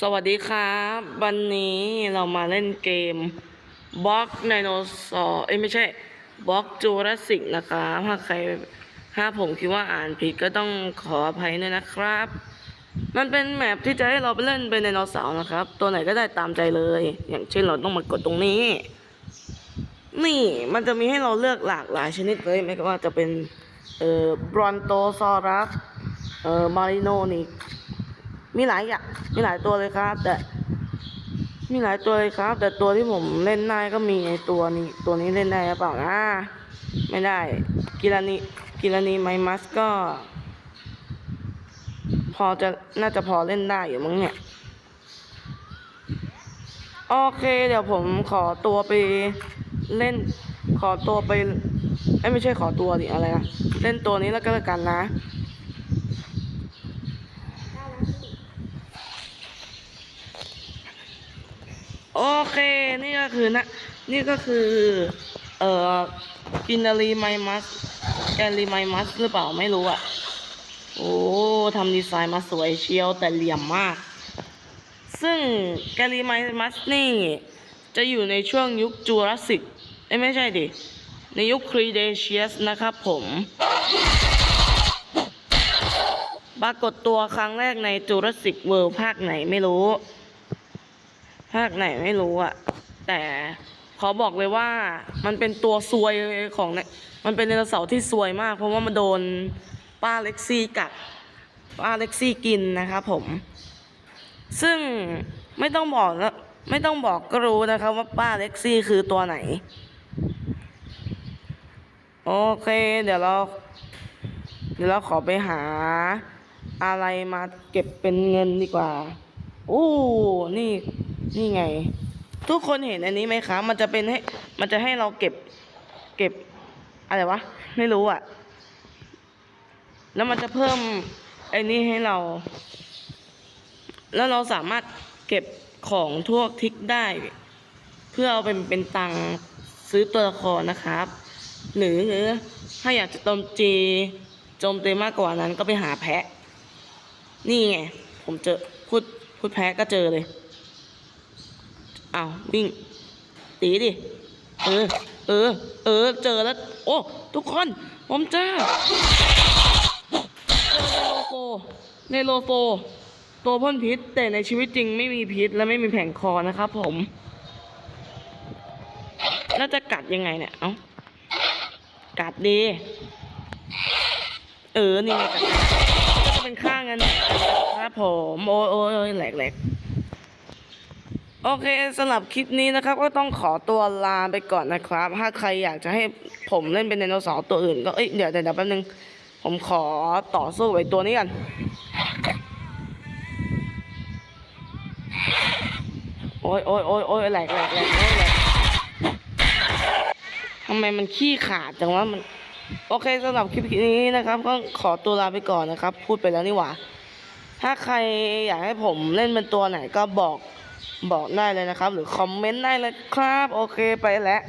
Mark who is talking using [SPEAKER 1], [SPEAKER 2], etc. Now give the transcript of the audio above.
[SPEAKER 1] สวัสดีครับ วันนี้เรามาเล่นเกมบล็อกไดโนเสาร์เอ้ยไม่ใช่บล็อกจูราสสิกนะครับถ้าใครถ้าผมคิดว่าอ่านผิดก็ต้องขออภัยด้วยนะครับ มันเป็นแมปที่จะให้เราไปเล่นเป็นไดโนเสาร์นะครับ ตัวไหนก็ได้ตามใจเลย อย่างเช่นเราต้องมากดตรงนี้ นี่มันจะมีให้เราเลือกหลากหลายชนิดเลยไม่ว่าจะเป็นเอ่อบรอนโตซอรัสเอ่อมาริโนนิก มีหลายอย่างมีหลายตัวเลยครับ แต่ มีหลายตัวเลยครับ แต่ตัวที่ผมเล่นได้ก็มีไอตัวนี้ตัวนี้เล่นได้หรือเปล่านะไม่ได้กิรานีกิรานีไมมัสก็ พอจะน่าจะพอเล่นได้อยู่มั้งเนี่ยโอเค เดี๋ยวผมขอตัวไปเล่น ขอตัวไปไม่ใช่ขอตัวดิอะไรนะเล่นตัวนี้แล้วก็แล้วกันนะ โอเค นี่ก็คือนะ นี่ก็คือ เอ่อกินารีไมมัสแกนรีไมมัสหรือเปล่าไม่รู้อะโอ้ทำดีไซน์มาสวยเชียวแต่เหลี่ยมมาก ซึ่งแกนรีไมมัสนี่ จะอยู่ในช่วงยุคจูราสสิกเอ้ไม่ใช่ดิ ในยุคครีเดเชียสนะครับผม ปรากฏตัวครั้งแรกในจูราสสิกเวิลด์ภาคไหนไม่รู้ ภาคไหนไม่รู้อะแต่ขอบอกเลยว่ามันเป็นตัวซวยของเนี่ยมันเป็นไดโนเสาร์ที่ซวยมาก เพราะว่ามันโดนป้าเล็กซี่กัดป้าเล็กซี่กินนะครับผม ซึ่งไม่ต้องบอกนะไม่ต้องบอกก็รู้นะครับว่าป้าเล็กซี่คือตัวไหน โอเค เดี๋ยวเรา เดี๋ยวเราขอไปหาอะไรมาเก็บเป็นเงินดีกว่าโอ้นี่ นี่ไง ทุกคนเห็นอันนี้ไหมคะ มันจะเป็นให้ มันจะให้เราเก็บ เก็บ อะไรวะ ไม่รู้อะแล้วมันจะเพิ่มไอ้นี่ให้เรา แล้วเราสามารถเก็บของทั่วทิกได้ เพื่อเอาเป็นเป็นตังค์ซื้อตัวละครนะครับหรือถ้าอยากจะโจมจีโจมตีมากกว่านั้นก็ไปหาแพะ นี่ไง ผมเจอพูดพูดแพ้ก็เจอเลย อ้าววิ่งตีดิ เออ เออ เออ เจอแล้ว โอ้ ทุกคน ผมเจอในโลโฟในโลโฟตัวพ่นพิษ แต่ในชีวิตจริงไม่มีพิษและไม่มีแผงคอนะครับผม แล้วจะกัดยังไงเนี่ย เอ้า กัดดี เออ นี่ไงกัดก็จะเป็นข้างกันครับผม โอ้ยโอ้ยแหลกแหลก โอเคสำหรับคลิปนี้นะครับ ก็ต้องขอตัวลาไปก่อนนะครับ ถ้าใครอยากจะให้ผมเล่นเป็นไดโนเสาร์ตัวอื่นก็เอ้ยเดี๋ยวเดี๋ยวเดี๋ยวแป๊บนึง ผมขอต่อสู้ไอ้ตัวนี้กันโอ้ยโอ้ยโอ้ยโอ้ยแหลกแหลกแหลกโอ้ยแหลกทำไมมันขี้ขาดจังวะมัน โอเคสำหรับคลิปนี้นะครับ ก็ขอตัวลาไปก่อนนะครับ พูดไปแล้วนี่หว่า ถ้าใครอยากให้ผมเล่นเป็นตัวไหนก็บอก บอกได้เลยนะครับ หรือคอมเมนต์ได้เลยครับ โอเคไปแล้ว